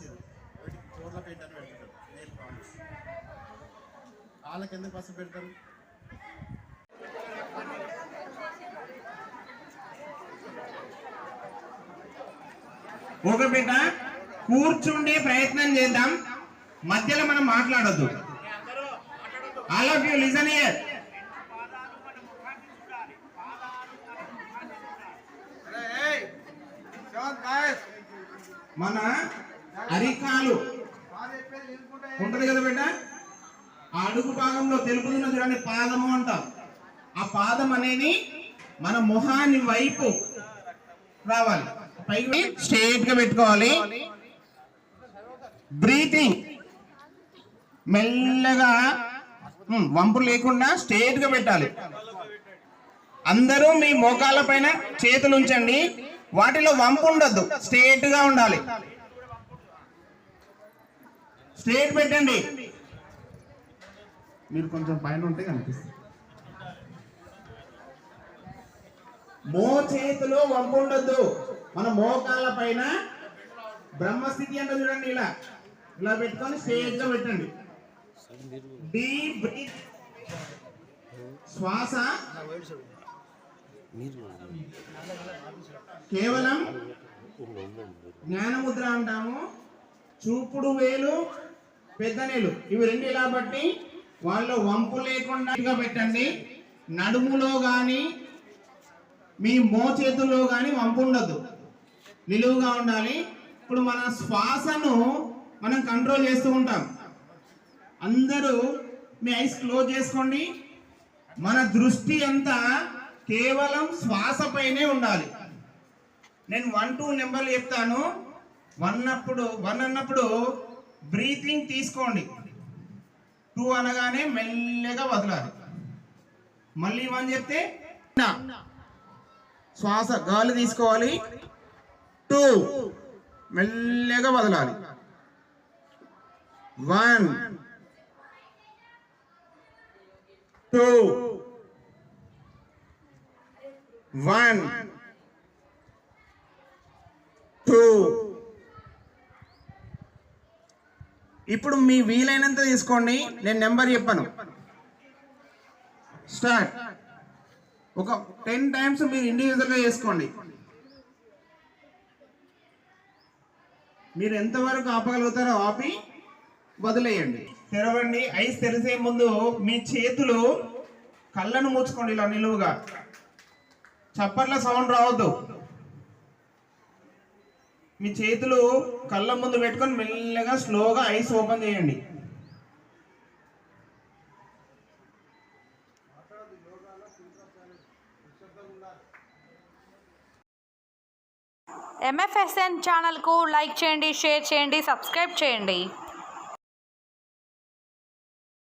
చేసేది. నేను ప్రామిస్ వాళ్ళకి ఎందుకు పసుపు పెడతారు? ఓకే బిడ్డ కూర్చుండే ప్రయత్నం చేద్దాం. మధ్యలో మనం మాట్లాడద్దు. All of you listen here మన అరికాలు. ఉంటది కదా బిడ్డ? ఆ అడుగు భాగంలో తెలుపుతున్న చూడండి పాదము అంటాం. ఆ పాదం అనేది మన మొహాన్ని వైపు రావాలి. పైకి స్ట్రేట్గా పెట్టుకోవాలి. బ్రీతింగ్. మెల్లగా వంపు లేకుండా స్ట్రేట్గా పెట్టాలి. అందరూ మీ మోకాళ్ళ పైన చేతులు ఉంచండి. వాటిలో వంపు ఉండొద్దు. స్ట్రేట్గా ఉండాలి. స్ట్రేట్ పెట్టండి. మీరు కొంచెం పైన ఉంటే కనిపిస్తుంది. మో చేతిలో వంపు ఉండొద్దు. మన మోకాళ్ళ పైన బ్రహ్మస్థితి అంటే చూడండి ఇలా. ఇలా పెట్టుకొని స్టేజ్గా పెట్టండి. Deep breath. శ్వాస. కేవలం జ్ఞానముద్ర అంటాము. చూపుడు వేలు. పెద్ద నీళ్ళు ఇవి రెండు ఇలా బట్టి వాళ్ళు వంపు లేకుండా పెట్టండి. నడుములో కానీ మీ మోచేతుల్లో కానీ వంపు ఉండదు. నిలువుగా ఉండాలి. ఇప్పుడు మన శ్వాసను మనం కంట్రోల్ చేస్తూ ఉంటాం. అందరూ మీ ఐస్ క్లోజ్ చేసుకోండి. మన దృష్టి అంతా కేవలం శ్వాసపైనే ఉండాలి. నేను వన్ టూ నెంబర్లు చెప్తాను. వన్ అప్పుడు వన్ అన్నప్పుడు బ్రీతింగ్ తీసుకోండి. టూ అనగానే మెల్లగా వదలాలి. మళ్ళీ వన్ చెప్తే శ్వాస గాలి తీసుకోవాలి. టూ. మెల్లగా వదలాలి. వన్. టూ. వన్. టూ. ఇప్పుడు మీ వీలైనంత తీసుకోండి. నేను నెంబర్ చెప్పను. స్టార్ట్. ఒక టెన్ టైమ్స్ మీరు ఇండివిజువల్గా చేసుకోండి. మీరు ఎంతవరకు ఆపగలుగుతారో ఆపి వదిలేయండి. తెరవండి. ఐస్ తెరిసే ముందు మీ చేతులు కళ్ళను మూసుకోండి ఇలా నిలువుగా. చప్పట్ల సౌండ్ రావద్దు. మీ చేతులు కళ్ళ ముందు పెట్టుకొని మెల్లగా స్లోగా ఐస్ ఓపెన్ చేయండి. ఎంఎఫ్ఎస్ఎన్ ఛానల్కు లైక్ చేయండి షేర్ చేయండి సబ్స్క్రైబ్ చేయండి.